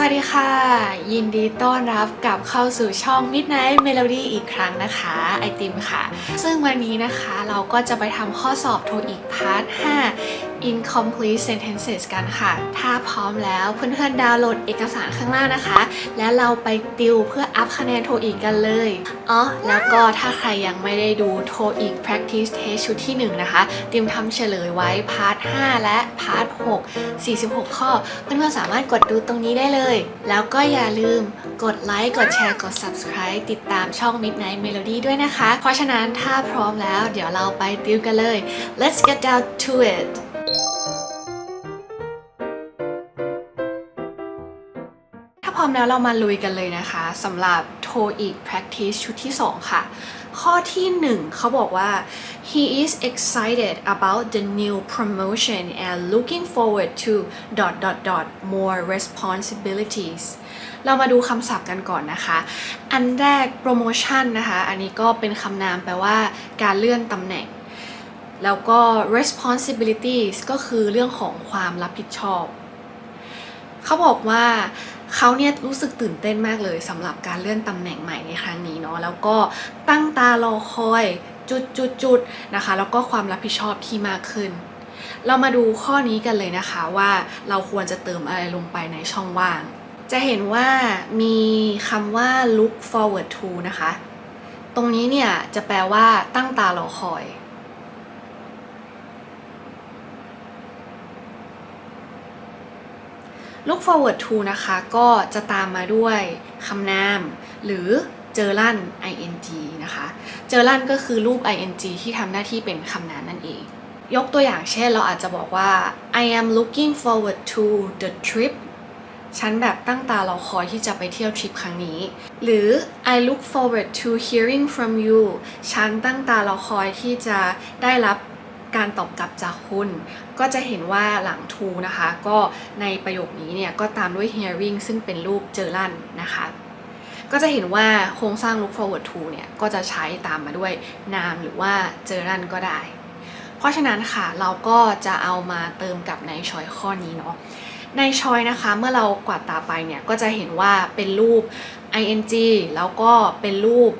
สวัสดีค่ะ ยินดีต้อนรับกลับเข้าสู่ช่อง Midnight Melody อีกครั้งนะคะ ไอติมค่ะ ซึ่งวันนี้นะคะเราก็จะไปทำข้อสอบโทอีกพาร์ท 5 incomplete sentences กันค่ะ ถ้าพร้อมแล้วเพื่อนๆดาวน์โหลดเอกสารข้างล่างนะคะ แล้วเราไปติวเพื่ออัพคะแนนโทอีกกันเลยอ๋อแล้วก็ถ้าใครยังไม่ได้ดูโทอีก practice test ชุดที่ 1 นะคะติมทำเฉลยไว้พาร์ท 5 และพาร์ท 6 46 ข้อ เพื่อนๆสามารถกดดูตรงนี้ได้เลย แล้วก็อย่าลืมกดไลค์กดแชร์กด subscribe ติดตามช่อง Midnight Melody ด้วยนะคะ เพราะฉะนั้นถ้าพร้อมแล้วเดี๋ยวเราไปติวกันเลย let's get down to it ถ้าพร้อมแล้วเรามาลุยกันเลยนะคะสำหรับ TOEIC practice ชุดที่ 2 ค่ะ ข้อที่ 1 เขาบอกว่า he is excited about the new promotion and looking forward to dot dot dot more responsibilities เรามาดูคำศัพท์กันก่อนนะคะ อันแรก promotion นะคะ อันนี้ก็เป็นคำนามแปลว่าการเลื่อนตำแหน่ง แล้วก็ responsibilities ก็คือเรื่องของความรับผิดชอบ เขาบอกว่าเขาเนี่ยรู้สึกตื่นเต้นมากเลยสำหรับการเลื่อนตำแหน่งใหม่ในครั้งนี้เนาะแล้วก็ตั้งตารอคอยจุดจุดจุดนะคะ แล้วก็ความรับผิดชอบที่มากขึ้น เรามาดูข้อนี้กันเลยนะคะว่าเราควรจะเติมอะไรลงไปในช่องว่าง จะเห็นว่ามีคำว่า look forward to นะคะ ตรงนี้เนี่ยจะแปลว่าตั้งตารอคอย look forward to นะคะ ก็จะตามมาด้วยคำนาม หรือเจอลั่น ing นะคะ เจอลั่นก็คือรูป ing ที่ทำหน้าที่เป็นคำนามนั่นเอง ยกตัวอย่างเช่นเราอาจจะบอกว่า I am looking forward to the trip ฉันแบบตั้งตารอคอยที่จะไปเที่ยวทริปครั้งนี้ หรือ I look forward to hearing from you ฉันตั้งตารอคอยที่จะได้รับ การตอบกลับจากคุณ ก็จะเห็นว่าหลัง to นะคะ ก็ในประโยคนี้เนี่ยก็ตามด้วย hearing ซึ่งเป็นรูปเจอลั่นนะคะ ก็จะเห็นว่าโครงสร้าง look forward to เนี่ยก็จะใช้ตามมาด้วยนามหรือว่าเจอลั่นก็ได้ เพราะฉะนั้นค่ะเราก็จะเอามาเติมกับในชอยข้อนี้เนาะในชอยนะคะเมื่อเรากวาดตาไปเนี่ยก็จะเห็นว่าเป็นรูป ing แล้วก็เป็นรูป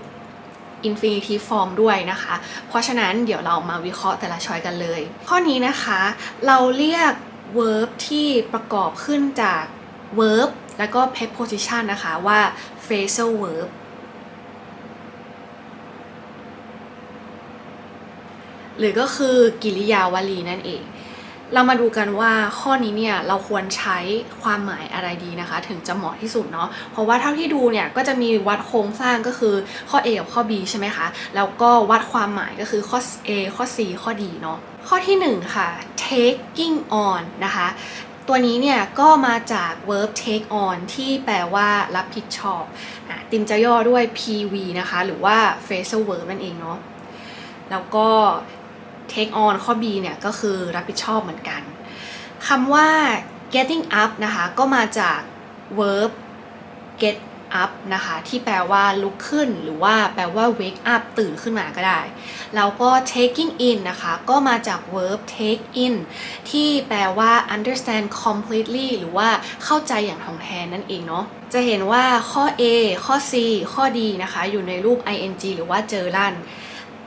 infinitive form ด้วยนะคะ เพราะฉะนั้นเดี๋ยวเรามาวิเคราะห์แต่ละช้อยกันเลย ข้อนี้นะคะเราเรียก verb ที่ประกอบขึ้นจาก verb แล้วก็ preposition นะคะว่า phrasal verb หรือก็คือกิริยาวลีนั่นเอง เรามาดูกันว่าข้อนี้เนี่ยเราควรใช้ความหมายอะไรดีนะคะ ถึงจะเหมาะที่สุดเนาะเพราะว่าเท่าที่ดูเนี่ยก็จะมีวัดโครงสร้างก็คือข้อ A กับข้อ B ใช่ไหมคะ แล้วก็วัดความหมายก็คือข้อ A ข้อ C ข้อ D เนาะข้อที่ 1 ค่ะ taking on นะคะ ตัวนี้เนี่ยก็มาจาก verb take on ที่แปลว่ารับผิดชอบอติมจะย่อด้วย PV นะคะ หรือว่า phrasal verb นั่นเองเนาะแล้วก็ take on ข้อ B เนี่ยก็คือรับผิดชอบเหมือนกันคำว่า getting up นะคะก็มาจาก verb get up นะคะที่แปลว่าลุกขึ้น หรือว่าแปลว่า wake up ตื่นขึ้นมาก็ได้ แล้วก็ taking in นะคะก็มาจาก verb take in ที่แปลว่า understand completely หรือว่าเข้าใจอย่างท่องแท้นั่นเองเนาะจะเห็นว่าข้อ A ข้อ C ข้อ D นะคะอยู่ในรูป ing หรือว่าเจอลั่น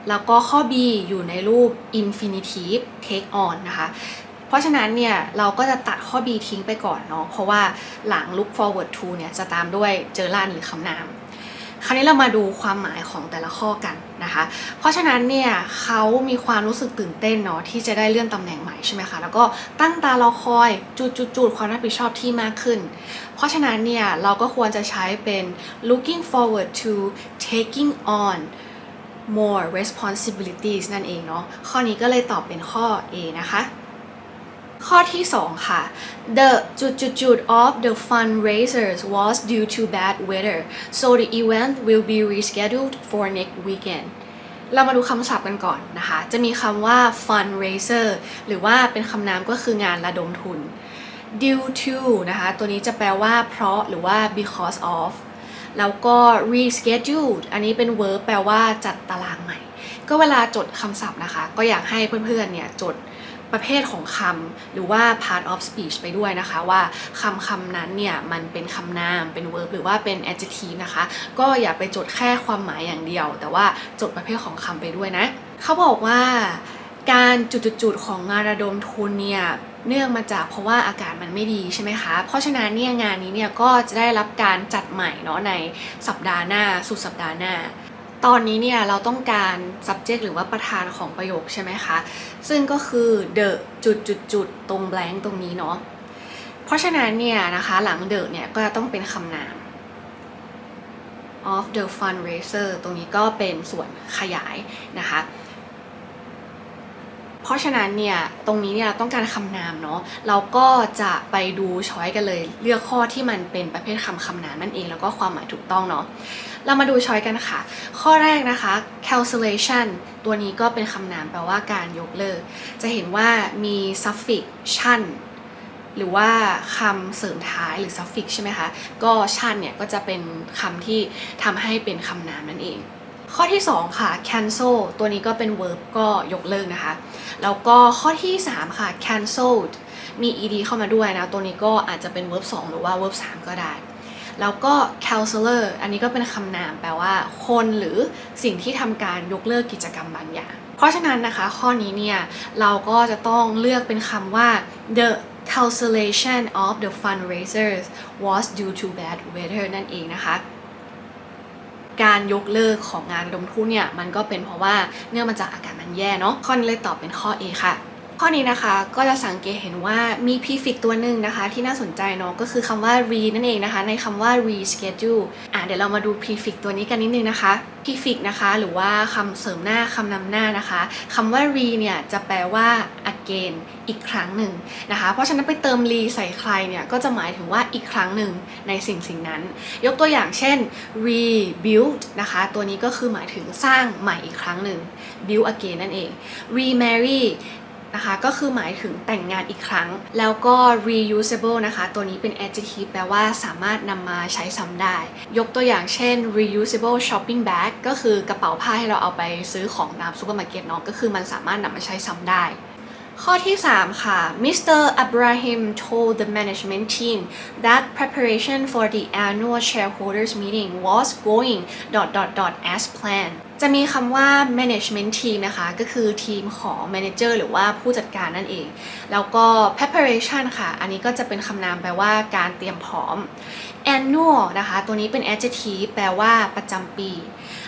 แล้วก็ข้อ B อยู่ในรูป infinitive take on นะคะ เพราะฉะนั้นเนี่ย เราก็จะตัดข้อ B ทิ้งไปก่อนเนาะ เพราะว่าหลัง look forward to เนี่ย จะตามด้วยเจอลั่นหรือคำนาม คราวนี้เรามาดูความหมายของแต่ละข้อกันนะคะ เพราะฉะนั้นเนี่ยเขามีความรู้สึกตื่นเต้นเนาะที่จะได้เลื่อนตำแหน่งใหม่ใช่ไหมคะ แล้วก็ตั้งตารอคอยจุดจุดจุดความรับผิดชอบที่มากขึ้น เพราะฉะนั้นเนี่ยเราก็ควรจะใช้เป็น looking forward to taking on more responsibilities นั่นเองเนาะข้อนี้ก็เลยตอบเป็นข้อ A นะคะ ข้อที่ 2 ค่ะ the จุดจุดจุด of the fundraisers was due to bad weather so the event will be rescheduled for next weekend เรามาดูคำศัพท์กันก่อนนะคะ จะมีคำว่า fundraiser หรือว่าเป็นคำนามก็คืองานระดมทุน due to นะคะ ตัวนี้จะแปลว่าเพราะหรือว่า because of แล้วก็ reschedule อันนี้เป็น verb แปลว่าจัดตารางใหม่ ก็เวลาจดคำศัพท์นะคะ ก็อยากให้เพื่อนๆเนี่ยจดประเภทของคำหรือว่า part of speech ไปด้วยนะคะ ว่าคำคำนั้นเนี่ย มันเป็นคำนามเป็น verb หรือว่าเป็น adjective นะคะ ก็อย่าไปจดแค่ความหมายอย่างเดียว แต่ว่าจดประเภทของคำไปด้วยนะ เขาบอกว่าการจุดๆๆของงานระดมทุนเนี่ย เนื่องมาจากเพราะว่าอากาศมันไม่ดีใช่ไหมคะ เพราะฉะนั้นเนี่ยงานนี้เนี่ยก็จะได้รับการจัดใหม่เนาะในสัปดาห์หน้าสุดสัปดาห์หน้า ตอนนี้เนี่ยเราต้องการ subject หรือว่าประธานของประโยคใช่ไหมคะ ซึ่งก็คือ the จุดจุดจุดๆตรง blank ตรงนี้เนาะ เพราะฉะนั้นเนี่ยนะคะหลัง the เนี่ยก็จะต้องเป็นคำนาม of the fundraiser ตรงนี้ก็เป็นส่วนขยายนะคะ ราะฉะนั้นเนี่ยตรงนี้เนี่ยเราต้องการคำนามเนาะเราก็จะไปดูช้อยกันเลย เลือกข้อที่มันเป็นประเภทคำคำนามนั่นเองแล้วก็ความหมายถูกต้องเนาะเรามาดูช้อยกันค่ะ ข้อแรกนะคะ cancellation ตัวนี้ก็เป็นคำนามแปลว่าการยกเลิก จะเห็นว่ามี suffix ชั่นหรือว่าคำเสริมท้ายหรือ suffix ใช่ไหมคะ ก็ชั่นเนี่ยก็จะเป็นคำที่ทำให้เป็นคำนามนั่นเอง ข้อที่ 2 ค่ะ cancel ตัวนี้ก็เป็น verb ก็ยกเลิกนะคะ แล้วก็ข้อที่ 3 ค่ะ cancelled มี ed เข้ามาด้วยนะ ตัวนี้ก็อาจจะเป็น verb 2 หรือว่า verb 3 ก็ได้ แล้วก็ counselor อันนี้ก็เป็นคำนามแปลว่า คนหรือสิ่งที่ทำการยกเลิกกิจกรรมบางอย่าง เพราะฉะนั้นนะคะข้อนี้เนี่ย เราก็จะต้องเลือกเป็นคำว่า the cancellation of the fundraisers was due to bad weather นั่นเองนะคะ การยกเลิกของงานระดมทุนเนี่ยมันก็เป็นเพราะว่าเนื่องมาจากอากาศมันแย่เนาะข้อนี้เลยตอบเป็นข้อ A ค่ะ ข้อนี้นะคะก็จะสังเกตเห็นว่ามี prefix ตัวหนึ่งนะคะ ที่น่าสนใจเนาะก็คือคำว่า re นั่นเองนะคะ ในคำว่า reschedule อะเดี๋ยวเรามาดู prefix ตัวนี้กันนิดนึงนะคะ prefix นะคะ หรือว่าคำเสริมหน้าคำนำหน้านะคะคำว่า re เนี่ยจะแปลว่า again อีกครั้งหนึ่งนะคะ เพราะฉะนั้นไปเติม re ใส่ใครเนี่ยก็จะหมายถึงว่าอีกครั้งหนึ่งในสิ่งสิ่งนั้น ยกตัวอย่างเช่น rebuild นะคะ ตัวนี้ก็คือหมายถึงสร้างใหม่อีกครั้งหนึ่ง build again นั่นเอง remarry นะคะ ก็คือหมายถึงแต่งงานอีกครั้ง แล้วก็ reusable นะคะ ตัวนี้เป็น adjective แปลว่าสามารถนำมาใช้ซ้ำได้ ยกตัวอย่างเช่น reusable shopping bag ก็คือกระเป๋าผ้าให้เราเอาไปซื้อของตามซูเปอร์มาร์เก็ตเนาะก็คือมันสามารถนำมาใช้ซ้ำได้ ข้อที่ 3 ค่ะ Mr. Abraham told the management team that preparation for the annual shareholders meeting was going dot dot dot as planned จะมีคำว่า management team นะคะ ก็คือทีมของ manager หรือว่าผู้จัดการนั่นเอง แล้วก็ preparation ค่ะ อันนี้ก็จะเป็นคำนามแปลว่าการเตรียมพร้อม annual นะคะ ตัวนี้เป็น adjective แปลว่าประจำปี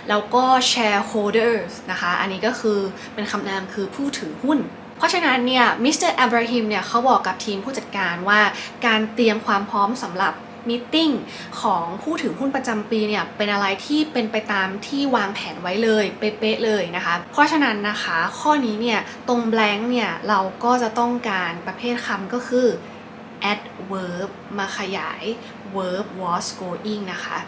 แล้วก็ shareholders นะคะ อันนี้ก็คือเป็นคำนามคือผู้ถือหุ้น ราะฉะนั้นเนี่ยมิสเตอร์อับราฮิมเนี่ยเขาบอกกับทีมผู้จัดการว่าการเตรียมความพร้อมสำหรับมีติ้งของผู้ถือหุ้นประจำปีเนี่ยเป็นอะไรที่เป็นไปตามที่วางแผนไว้เลยเป๊ะๆเลยนะคะ เพราะฉะนั้นนะคะข้อนี้เนี่ยตรง blank เนี่ยเราก็จะต้องการประเภทคำก็คือ adverb มาขยาย verb was going นะคะ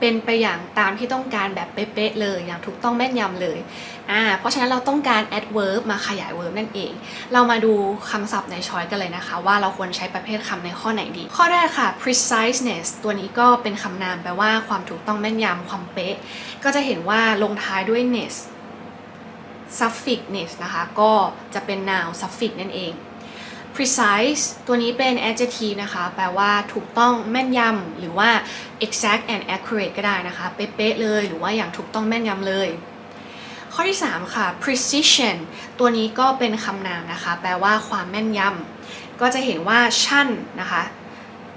เป็นไปอย่างตามที่ต้องการแบบเป๊ะๆเลยอย่างถูกต้องแม่นยำเลยอ่าเพราะฉะนั้นเราต้องการ adverb มาขยาย verb นั่นเอง เรามาดูคำศัพท์ในช้อยกันเลยนะคะ ว่าเราควรใช้ประเภทคำในข้อไหนดี ข้อแรกค่ะ preciseness ตัวนี้ก็เป็นคำนามแปลว่าความถูกต้องแม่นยำความเป๊ะ ก็จะเห็นว่าลงท้ายด้วย ness suffix ness นะคะ ก็จะเป็น noun suffix นั่นเอง precise ตัวนี้เป็น adjective นะคะ แปลว่าถูกต้องแม่นยำหรือว่า exact and accurate ก็ได้นะคะ เป๊ะๆเลย หรือว่าอย่างถูกต้องแม่นยำเลย ข้อที่ 3 ค่ะ precision ตัวนี้ก็เป็นคำนามนะคะ แปลว่าความแม่นยำก็จะเห็นว่าชั่นนะคะ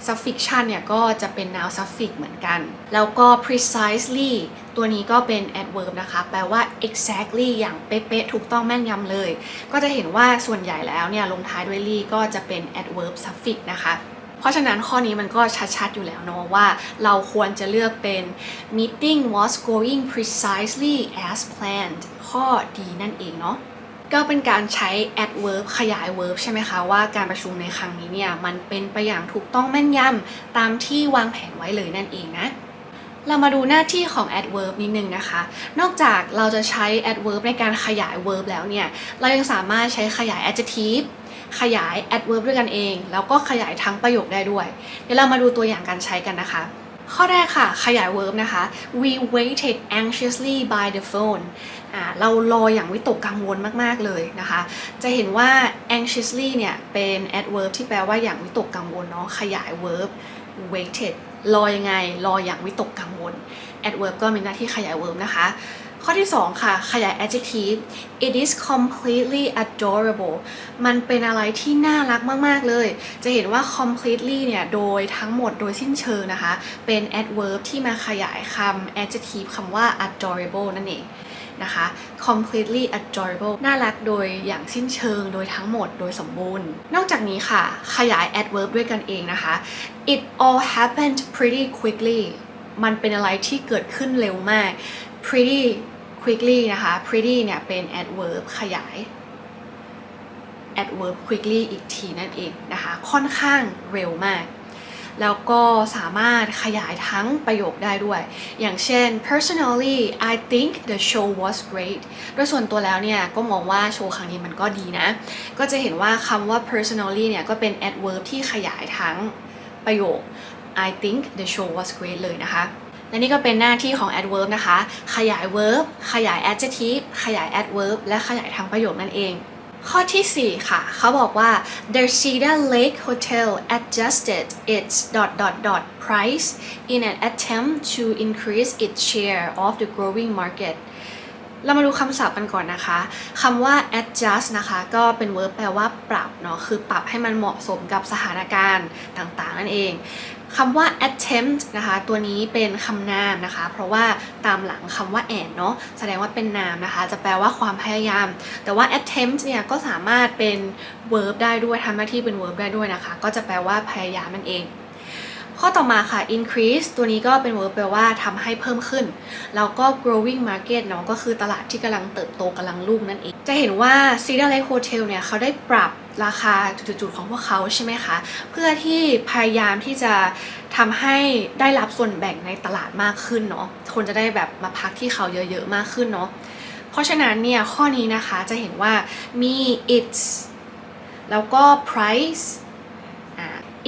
suffix ชั่นเนี่ยก็จะเป็น noun suffix เหมือนกัน แล้วก็ precisely ตัวนี้ก็เป็น adverb นะคะ แปลว่า exactly อย่างเป๊ะๆ ถูกต้องแม่นยำเลย ก็จะเห็นว่าส่วนใหญ่แล้วเนี่ยลงท้ายด้วย ly ก็จะเป็น adverb suffix นะคะ เพราะฉะนั้นข้อนี้มันก็ชัดๆอยู่แล้วเนาะว่าเราควรจะเลือกเป็น meeting was going precisely as planned ข้อดีนั่นเองเนาะ ก็เป็นการใช้ adverb ขยาย verb ใช่ไหมคะ ว่าการประชุมในครั้งนี้เนี่ยมันเป็นไปอย่างถูกต้องแม่นยำตามที่วางแผนไว้เลยนั่นเองนะเรามาดูหน้าที่ของ adverb นิดนึงนะคะ นอกจากเราจะใช้ adverb ในการขยาย verb แล้วเนี่ย เรายังสามารถใช้ขยาย adjective ขยาย adverb ด้วยกันเอง แล้วก็ขยายทั้งประโยคได้ด้วย เดี๋ยวเรามาดูตัวอย่างการใช้กันนะคะ ข้อแรกค่ะ ขยาย verb นะคะ we waited anxiously by the phone เรารออย่างวิตกกังวลมาก ๆ เลยนะคะ จะเห็นว่า anxiously เนี่ยเป็น adverb ที่แปลว่าอย่างวิตกกังวลเนาะขยาย verb waited รอยังไง รออย่างวิตกกังวล adverb ก็มีหน้าที่ขยาย verb นะคะข้อที่ 2 ค่ะ ขยาย adjective it is completely adorable มันเป็นอะไรที่น่ารักมาก ๆ เลย จะเห็นว่า completely เนี่ยโดยทั้งหมดโดยสิ้นเชิงนะคะ เป็น adverb ที่มาขยายคำ adjective คำว่า adorable นั่นเอง นะคะ completely adorable น่ารักโดยอย่างสิ้นเชิงโดยทั้งหมดโดยสมบูรณ์ นอกจากนี้ค่ะขยาย adverb ด้วยกันเองนะคะ it all happened pretty quickly มันเป็นอะไรที่เกิดขึ้นเร็วมาก pretty quickly นะคะ pretty เนี่ยเป็น adverb ขยาย adverb quickly อีกทีนั่นเองนะคะ ค่อนข้างเร็วมาก แล้วก็สามารถขยายทั้งประโยคได้ด้วย อย่างเช่น personally I think the show was great โดยส่วนตัวแล้วเนี่ย ก็มองว่าโชว์ครั้งนี้มันก็ดีนะ ก็จะเห็นว่าคำว่า personally เนี่ย ก็เป็น adverb ที่ขยายทั้งประโยค I think the show was great เลยนะคะและนี่ก็เป็นหน้าที่ของ adverb นะคะ ขยาย verb ขยาย adjective ขยาย adverb และขยายทั้งประโยคนั่นเอง ข้อที่ 4 ค่ะ เขาบอกว่า the Cedar Lake Hotel adjusted its dot dot dot price in an attempt to increase its share of the growing market เรามาดูคำศัพท์กันก่อนนะคะ คำว่า adjust นะคะ ก็เป็น verb แปลว่าปรับเนาะ คือปรับให้มันเหมาะสมกับสถานการณ์ต่างๆ นั่นเอง คำว่า attempt นะคะตัวนี้เป็นคำนามนะคะ เพราะว่าตามหลังคำว่า and เนาะแสดงว่าเป็นนามนะคะ จะแปลว่าความพยายาม แต่ว่า attempt เนี่ยก็สามารถเป็น verb ได้ด้วยทำหน้าที่เป็น verb ได้ด้วยนะคะ ก็จะแปลว่าพยายามนั่นเอง ข้อต่อมาค่ะ increase ตัวนี้ก็เป็น verb แปลว่าทำให้เพิ่มขึ้น แล้วก็ growing market เนาะก็คือตลาดที่กำลังเติบโตกำลังรุ่งนั่นเอง จะเห็นว่า Cedar Lake Hotel เนี่ยเขาได้ปรับราคาจุดๆของพวกเขาใช่ไหมคะ เพื่อที่พยายามที่จะทำให้ได้รับส่วนแบ่งในตลาดมากขึ้นเนาะคนจะได้แบบมาพักที่เขาเยอะๆมากขึ้นเนาะเพราะฉะนั้นเนี่ยข้อนี้นะคะจะเห็นว่ามี its แล้วก็ price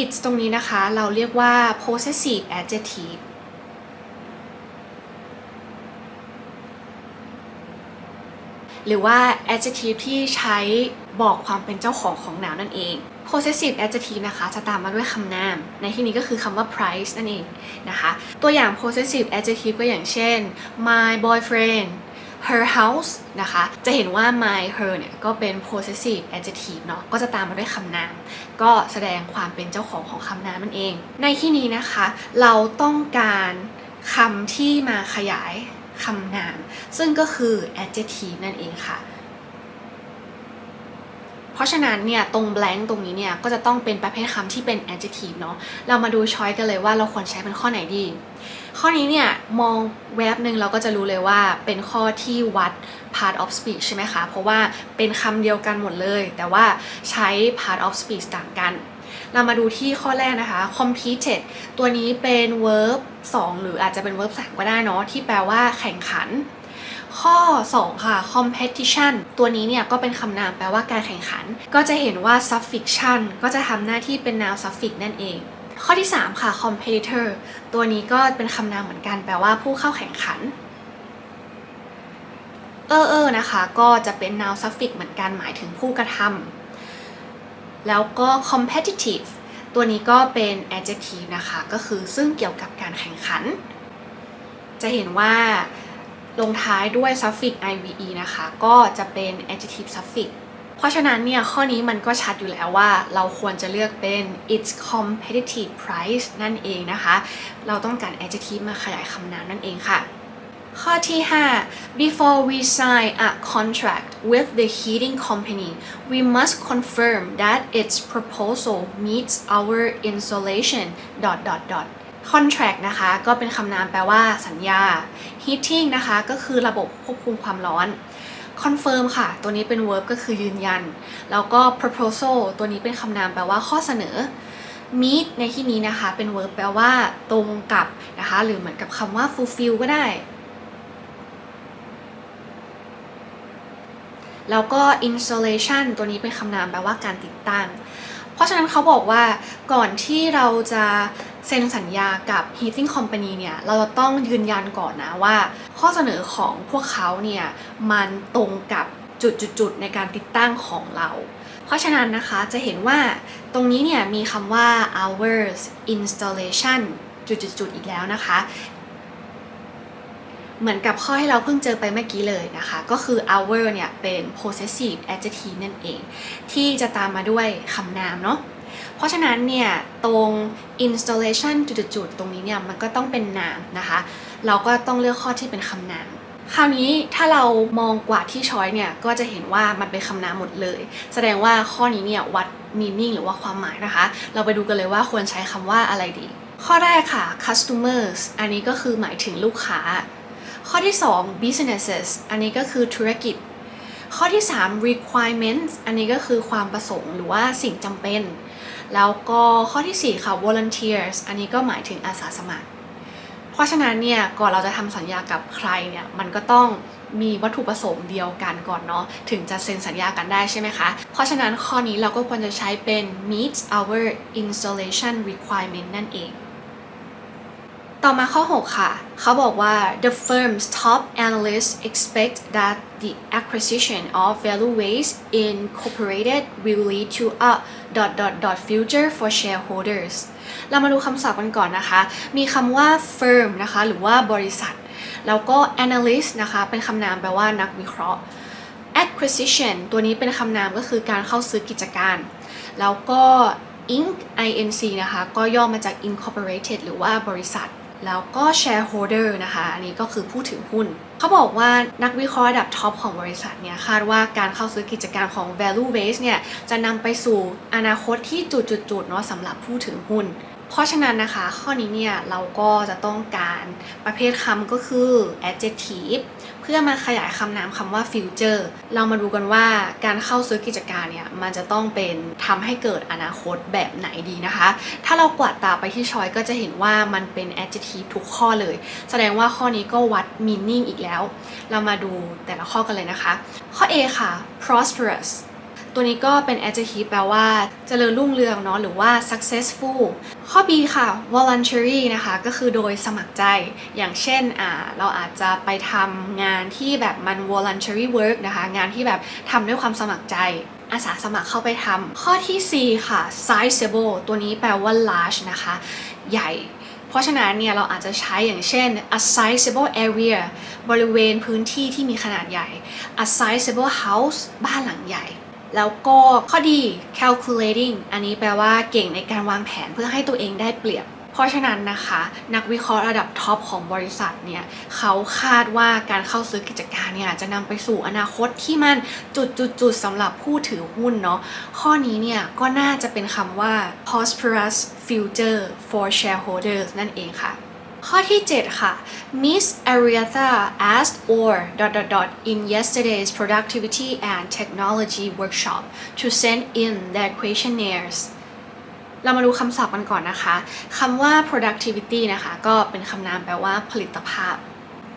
its ตรงนี้นะคะ เราเรียกว่า possessive adjective หรือว่า adjective ที่ใช้บอกความเป็นเจ้าของของน้ำนั่นเอง possessive adjective นะคะ จะตามมาด้วยคำนาม ในที่นี้ก็คือคำว่า price นั่นเองนะคะ ตัวอย่าง possessive adjective ก็อย่างเช่น my boyfriend her house นะคะ จะเห็นว่า my her เนี่ยก็เป็น possessive adjective เนาะก็จะตามมาด้วยคำนาม ก็แสดงความเป็นเจ้าของของคำนามนั่นเอง ในที่นี้นะคะ เราต้องการคำที่มาขยายคำนาม ซึ่งก็คือ adjective นั่นเองค่ะ เพราะฉะนั้นเนี่ยตรง blank ตรงนี้เนี่ยก็จะต้องเป็นประเภทคำที่เป็น adjective เนาะเรามาดูช้อยกันเลยว่าเราควรใช้เป็นข้อไหนดี ข้อนี้เนี่ยมองแวบหนึ่งเราก็จะรู้เลยว่าเป็นข้อที่วัด part of speech ใช่ไหมคะ เพราะว่าเป็นคำเดียวกันหมดเลย แต่ว่าใช้ part of speech ต่างกันเรามาดูที่ข้อแรกนะคะ competed ตัวนี้เป็น verb 2 หรืออาจจะเป็น verb 3 ก็ได้เนาะที่แปลว่าแข่งขัน ข้อ 2 ค่ะ competition ตัวนี้เนี่ยก็เป็นคำนามแปลว่าการแข่งขัน ก็จะเห็นว่า suffiction ก็จะทำหน้าที่เป็น noun suffix นั่นเอง ข้อที่ 3 ค่ะ competitor ตัวนี้ก็เป็นคำนามเหมือนกันแปลว่าผู้เข้าแข่งขันเออเออนะคะก็จะเป็น noun suffix เหมือนกันหมายถึงผู้กระทำแล้วก็ competitive ตัวนี้ก็เป็น adjective นะคะ ก็คือซึ่งเกี่ยวกับการแข่งขัน จะเห็นว่า ลงท้ายด้วย suffix ive นะคะ ก็จะเป็น adjective suffix เพราะฉะนั้นเนี่ย ข้อนี้มันก็ชัดอยู่แล้วว่าเราควรจะเลือกเป็น its competitive price นั่นเองนะคะ เราต้องการ adjective มาขยายคำนามนั่นเองค่ะ ข้อที่ 5 before we sign a contract with the heating company we must confirm that its proposal meets our insulation dot dot dot contract นะคะก็เป็นคำนามแปลว่าสัญญา heating นะคะก็คือระบบควบคุมความร้อน confirm ค่ะ ตัวนี้เป็น verb ก็คือยืนยัน แล้วก็ proposal ตัวนี้เป็นคำนามแปลว่าข้อเสนอ meet ในที่นี้นะคะเป็น verb แปลว่าตรงกับนะคะหรือเหมือนกับคำว่า fulfill ก็ได้ แล้วก็ installation ตัวนี้เป็นคำนามแปลว่าการติดตั้ง เพราะฉะนั้นเขาบอกว่าก่อนที่เราจะเซ็นสัญญากับ heating company เนี่ยเราต้องยืนยันก่อนนะว่า ข้อเสนอของพวกเขาเนี่ยมันตรงกับจุดๆในการติดตั้งของเรา เพราะฉะนั้นนะคะจะเห็นว่าตรงนี้เนี่ยมีคำว่า hours installation จุดๆอีกแล้วนะคะ เหมือนกับข้อที่เราเพิ่งเจอไปเมื่อกี้เลยนะคะ ก็คือ hour เนี่ยเป็น possessive adjective นั่นเอง ที่จะตามมาด้วยคำนามเนาะเพราะฉะนั้นเนี่ยตรง installation จุดๆตรงนี้เนี่ยมันก็ต้องเป็นนามนะคะ เราก็ต้องเลือกข้อที่เป็นคำนามคราวนี้ถ้าเรามองกว่าที่ช้อยเนี่ยก็จะเห็นว่ามันเป็นคำนามหมดเลย แสดงว่าข้อนี้เนี่ยวัด meaning หรือว่าความหมายนะคะ เราไปดูกันเลยว่าควรใช้คำว่าอะไรดี ข้อแรกค่ะ customers อันนี้ก็คือหมายถึงลูกค้า ข้อที่ 2 businesses อันนี้ก็คือธุรกิจ ข้อที่ 3 requirements อันนี้ก็คือความประสงค์หรือว่าสิ่งจำเป็น แล้วก็ข้อที่ 4 ค่ะ volunteers อันนี้ก็หมายถึงอาสาสมัคร เพราะฉะนั้นเนี่ยก่อนเราจะทำสัญญากับใครเนี่ยมันก็ต้องมีวัตถุประสงค์เดียวกันก่อนเนาะถึงจะเซ็นสัญญากันได้ใช่ไหมคะ เพราะฉะนั้นข้อนี้เราก็ควรจะใช้เป็น meets our installation requirement นั่นเอง ต่อมาข้อ 6 ค่ะ เขาบอกว่า the firm's top analysts expect that the acquisition of Valueways Incorporated will lead to a dot dot dot future for shareholders เรามาดูคำศัพท์กันก่อนนะคะ มีคำว่า firm นะคะ หรือว่าบริษัท แล้วก็ analyst นะคะ เป็นคำนามแปลว่านักวิเคราะห์ acquisition ตัวนี้เป็นคำนามก็คือการเข้าซื้อกิจการ แล้วก็ inc inc นะคะ ก็ย่อมาจาก incorporated หรือว่าบริษัท แล้วก็ shareholder นะคะ อันนี้ก็คือผู้ถือหุ้น เขาบอกว่านักวิเคราะห์ระดับท็อปของบริษัทเนี่ยคาดว่าการเข้าซื้อกิจการของ value base เนี่ยจะนำไปสู่อนาคตที่จุดๆๆเนาะสำหรับผู้ถือหุ้น เพราะฉะนั้นนะคะ ข้อนี้เนี่ยเราก็จะต้องการประเภทคำก็คือ adjective เพื่อมาขยายคำนามคำว่า future เรามาดูกันว่าการเข้าซื้อกิจการเนี่ย มันจะต้องเป็นทำให้เกิดอนาคตแบบไหนดีนะคะ ถ้าเรากวาดตาไปที่ชอยก็จะเห็นว่ามันเป็น adjective ทุกข้อเลย แสดงว่าข้อนี้ก็วัด meaning อีกแล้ว เรามาดูแต่ละข้อกันเลยนะคะ ข้อ A ค่ะ prosperous ตัวนี้ก็เป็น adjective แปลว่าเจริญรุ่งเรืองเนาะหรือว่า successful ข้อ B ค่ะ voluntary นะคะก็คือโดยสมัครใจอย่างเช่นอ่าเราอาจจะไปทำงานที่แบบมัน voluntary work นะคะงานที่แบบทำด้วยความสมัครใจอาสาสมัครเข้าไปทำข้อที่ C ค่ะ sizable ตัวนี้แปลว่า large นะคะ ใหญ่ เพราะฉะนั้นเนี่ยเราอาจจะใช้อย่างเช่น a sizable area บริเวณพื้นที่ที่มีขนาดใหญ่ a sizable house บ้านหลังใหญ่ แล้วก็ข้อดี calculating อันนี้แปลว่าเก่งในการวางแผนเพื่อให้ตัวเองได้เปรียบ เพราะฉะนั้นนะคะ นักวิเคราะห์ระดับท็อปของบริษัทเนี่ยเขาคาดว่าการเข้าซื้อกิจการเนี่ยจะนำไปสู่อนาคตที่มันจุดๆๆสำหรับผู้ถือหุ้นเนาะข้อนี้เนี่ยก็น่าจะเป็นคำว่า prosperous future for shareholders นั่นเองค่ะ ข้อที่ 7 ค่ะ Miss Arietta asked or dot dot dot in yesterday's productivity and technology workshop to send in their questionnaires เรามาดูคำศัพท์กันก่อนนะคะ คำว่า productivity นะคะ ก็เป็นคำนามแปลว่าผลิตภาพ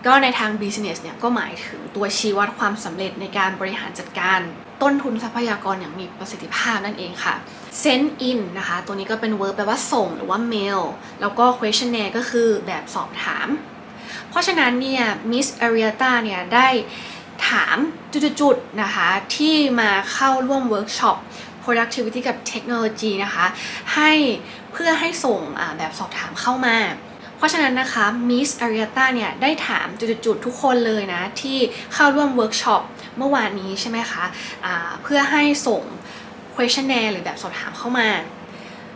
ก็ในทาง business เนี่ยก็หมายถึงตัวชี้วัดความสำเร็จในการบริหารจัดการต้นทุนทรัพยากรอย่างมีประสิทธิภาพนั่นเองค่ะ send in นะคะ ตัวนี้ก็เป็น verb แปลว่าส่งหรือว่า mail แล้วก็ questionnaire ก็คือแบบสอบถาม เพราะฉะนั้นเนี่ย Miss Arietta เนี่ยได้ถามจุดๆนะคะ ที่มาเข้าร่วมเวิร์กช็อป productivity กับเทคโนโลยีนะคะ ให้เพื่อให้ส่งแบบสอบถามเข้ามา เพราะฉะนั้นนะคะ Miss Arietta เนี่ยได้ถามจุดๆทุกคนเลยนะ ที่เข้าร่วมเวิร์กช็อปเมื่อวานนี้ใช่ไหมคะอ่าเพื่อให้ส่ง questionnaire หรือแบบสอบถามเข้ามา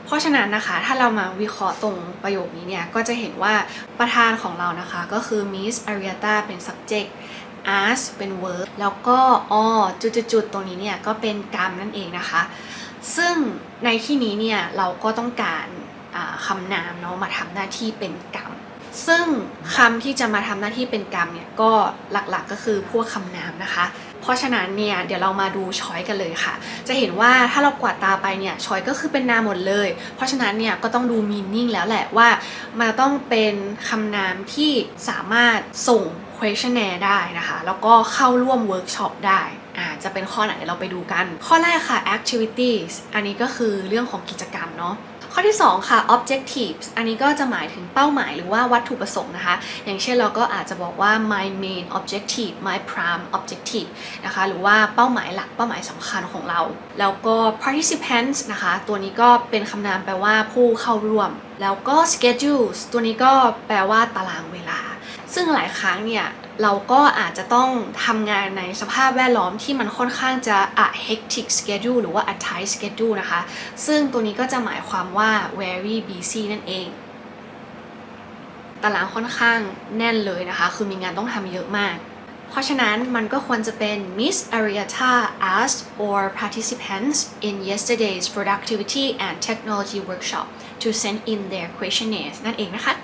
เพราะฉะนั้นนะคะ ถ้าเรามาวิเคราะห์ตรงประโยคนี้เนี่ย ก็จะเห็นว่าประธานของเรานะคะก็คือ Miss Arietta เป็น subject ask เป็น verb แล้วก็อ๋อจุดๆ ตรงนี้เนี่ย ก็เป็นกรรมนั่นเองนะคะ ซึ่งในที่นี้เนี่ย เราก็ต้องการ คำนามเนาะมาทำหน้าที่เป็นกรรม ซึ่งคำที่จะมาทำหน้าที่เป็นกรรมเนี่ยก็หลักๆก็คือพวกคำนามนะคะ เพราะฉะนั้นเนี่ยเดี๋ยวเรามาดูช้อยกันเลยค่ะ จะเห็นว่าถ้าเรากวาดตาไปเนี่ยช้อยก็คือเป็นนามหมดเลย เพราะฉะนั้นเนี่ยก็ต้องดูมีนิ่งแล้วแหละว่ามันต้องเป็นคำนามที่สามารถส่ง questionnaire ได้นะคะ แล้วก็เข้าร่วมเวิร์กช็อปได้อาจะเป็นข้อไหนเราไปดูกัน ข้อแรกค่ะ activities อันนี้ก็คือเรื่องของกิจกรรมเนาะ อที่ 2 ค่ะ objectives อันนี้ก็จะหมายถึงเป้าหมายหรือว่าวัตถุประสงค์นะคะ อย่างเช่นเราก็อาจจะบอกว่า my main objective my prime objective นะคะ หรือว่าเป้าหมายหลักเป้าหมายสำคัญของเรา แล้วก็ participants นะคะ ตัวนี้ก็เป็นคำนามแปลว่าผู้เข้าร่วม แล้วก็ schedules ตัวนี้ก็แปลว่าตารางเวลา ซึ่งหลายครั้งเนี่ย เราก็อาจจะต้องทำงานในสภาพแวดล้อมที่มันค่อนข้างจะ a hectic schedule หรือว่า a tight schedule นะคะ ซึ่งตัวนี้ก็จะหมายความว่า very busy นั่นเอง ตารางค่อนข้างแน่นเลยนะคะ คือมีงานต้องทำเยอะมาก เพราะฉะนั้นมันก็ควรจะเป็น Miss Ariata asked all participants in yesterday's productivity and technology workshop to send in their questionnaires นั่นเองนะคะ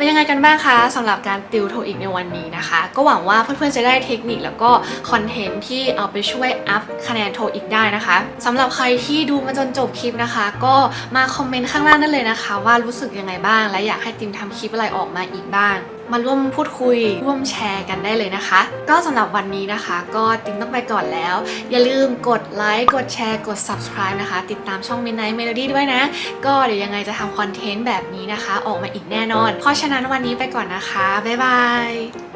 เป็นยังไงกันบ้างคะสำหรับการติวโทอีกในวันนี้นะคะ ก็หวังว่าเพื่อนๆจะได้เทคนิคแล้วก็คอนเทนต์ที่เอาไปช่วยอัพคะแนนโทอีกได้นะคะสำหรับใครที่ดูมาจนจบคลิปนะคะ ก็มาคอมเมนต์ข้างล่างได้เลยนะคะ ว่ารู้สึกยังไงบ้าง และอยากให้ติมทำคลิปอะไรออกมาอีกบ้าง มาร่วมพูดคุย ร่วมแชร์กันได้เลยนะคะ ก็สำหรับวันนี้นะคะ ก็ติ๊งต้องไปก่อนแล้ว อย่าลืมกดไลค์กดแชร์กด subscribe นะคะ ติดตามช่อง Midnight Melody ด้วยนะ ก็เดี๋ยวยังไงจะทำคอนเทนต์แบบนี้นะคะ ออกมาอีกแน่นอน เพราะฉะนั้นวันนี้ไปก่อนนะคะ บ๊ายบาย